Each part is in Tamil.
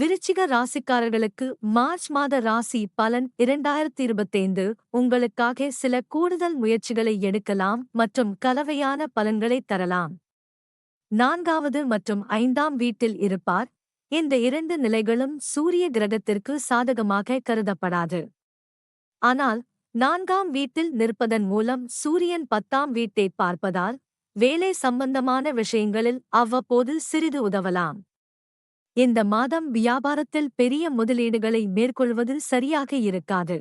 விருச்சிக ராசிக்காரர்களுக்கு மார்ச் மாத ராசி பலன் இரண்டாயிரத்தி இருபத்தைந்து உங்களுக்காக சில கூடுதல் முயற்சிகளை எடுக்கலாம் மற்றும் கலவையான பலன்களை தரலாம். நான்காவது மற்றும் ஐந்தாம் வீட்டில் இருப்பார். இந்த இரண்டு நிலைகளும் சூரிய கிரகத்திற்கு சாதகமாக கருதப்படாது. ஆனால் நான்காம் வீட்டில் நிற்பதன் மூலம் சூரியன் பத்தாம் வீட்டை பார்ப்பதால் வேலை சம்பந்தமான விஷயங்களில் அவ்வப்போது சிறிது உதவலாம். இந்த மாதம் வியாபாரத்தில் பெரிய முதலீடுகளை மேற்கொள்வது சரியாக இருக்காது.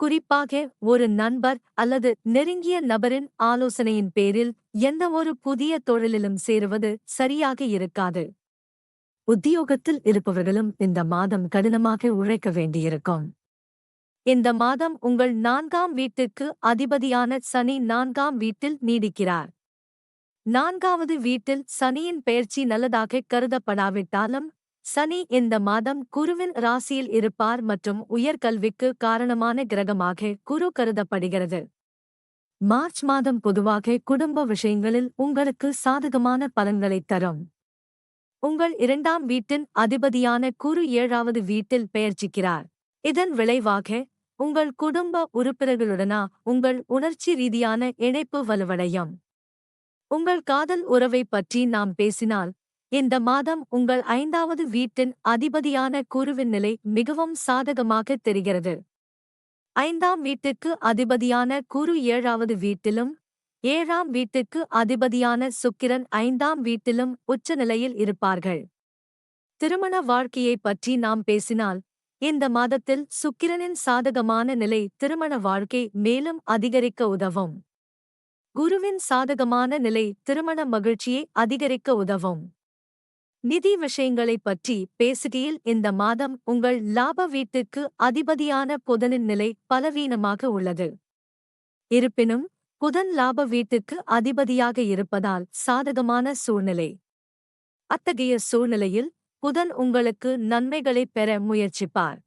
குறிப்பாக ஒரு நண்பர் அல்லது நெருங்கிய நபரின் ஆலோசனையின் பேரில் எந்தவொரு புதிய தொழிலிலும் சேருவது சரியாக இருக்காது. உத்தியோகத்தில் இருப்பவர்களும் இந்த மாதம் கடினமாக உழைக்க வேண்டியிருக்கும். இந்த மாதம் உங்கள் நான்காம் வீட்டுக்கு அதிபதியான சனி நான்காம் வீட்டில் நீடிக்கிறார். நான்காவது வீட்டில் சனியின் பெயர்ச்சி நல்லதாக கருதப்படாவிட்டாலும் சனி இந்த மாதம் குருவின் ராசியில் இருப்பார் மற்றும் உயர்கல்விக்கு காரணமான கிரகமாக குரு கருதப்படுகிறது. மார்ச் மாதம் பொதுவாக குடும்ப விஷயங்களில் உங்களுக்கு சாதகமான பலன்களைத் தரும். உங்கள் இரண்டாம் வீட்டின் அதிபதியான குரு ஏழாவது வீட்டில் பெயர்ச்சிக்கிறார். இதன் விளைவாக உங்கள் குடும்ப உறுப்பினர்களுடனா உங்கள் உணர்ச்சி ரீதியான இணைப்பு வலுவடையும். உங்கள் காதல் உறவை பற்றி நாம் பேசினால் இந்த மாதம் உங்கள் ஐந்தாவது வீட்டின் அதிபதியான குருவின் நிலை மிகவும் சாதகமாக தெரிகிறது. ஐந்தாம் வீட்டுக்கு அதிபதியான குரு ஏழாவது வீட்டிலும் ஏழாம் வீட்டுக்கு அதிபதியான சுக்கிரன் ஐந்தாம் வீட்டிலும் உச்ச நிலையில் இருப்பார்கள். திருமண வாழ்க்கையை பற்றி நாம் பேசினால் இந்த மாதத்தில் சுக்கிரனின் சாதகமான நிலை திருமண வாழ்க்கை மேலும் அதிகரிக்க உதவும். குருவின் சாதகமான நிலை திருமண மகிழ்ச்சியை அதிகரிக்க உதவும். நிதி விஷயங்களைப் பற்றி பேசுகையில் இந்த மாதம் உங்கள் லாப வீட்டுக்கு அதிபதியான புதனின் நிலை பலவீனமாக உள்ளது. இருப்பினும் புதன் லாப வீட்டுக்கு அதிபதியாக இருப்பதால் சாதகமான சூழ்நிலை. அத்தகைய சூழ்நிலையில் புதன் உங்களுக்கு நன்மைகளைப் பெற முயற்சிப்பார்.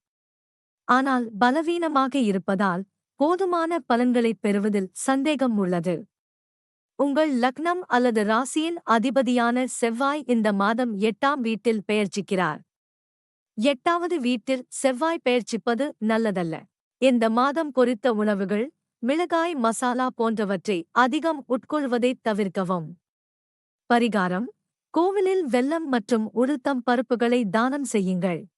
ஆனால் பலவீனமாக இருப்பதால் போதுமான பலன்களைப் பெறுவதில் சந்தேகம் உள்ளது. உங்கள் லக்னம் அல்லது ராசியின் அதிபதியான செவ்வாய் இந்த மாதம் எட்டாம் வீட்டில் பெயர்ச்சிக்கிறார். எட்டாவது வீட்டில் செவ்வாய் பெயர்ச்சிப்பது நல்லதல்ல. இந்த மாதம் பொரித்த உணவுகள் மிளகாய் மசாலா போன்றவற்றை அதிகம் உட்கொள்வதைத் தவிர்க்கவும். பரிகாரம் கோவிலில் வெல்லம் மற்றும் உளுத்தம் பருப்புகளை தானம் செய்யுங்கள்.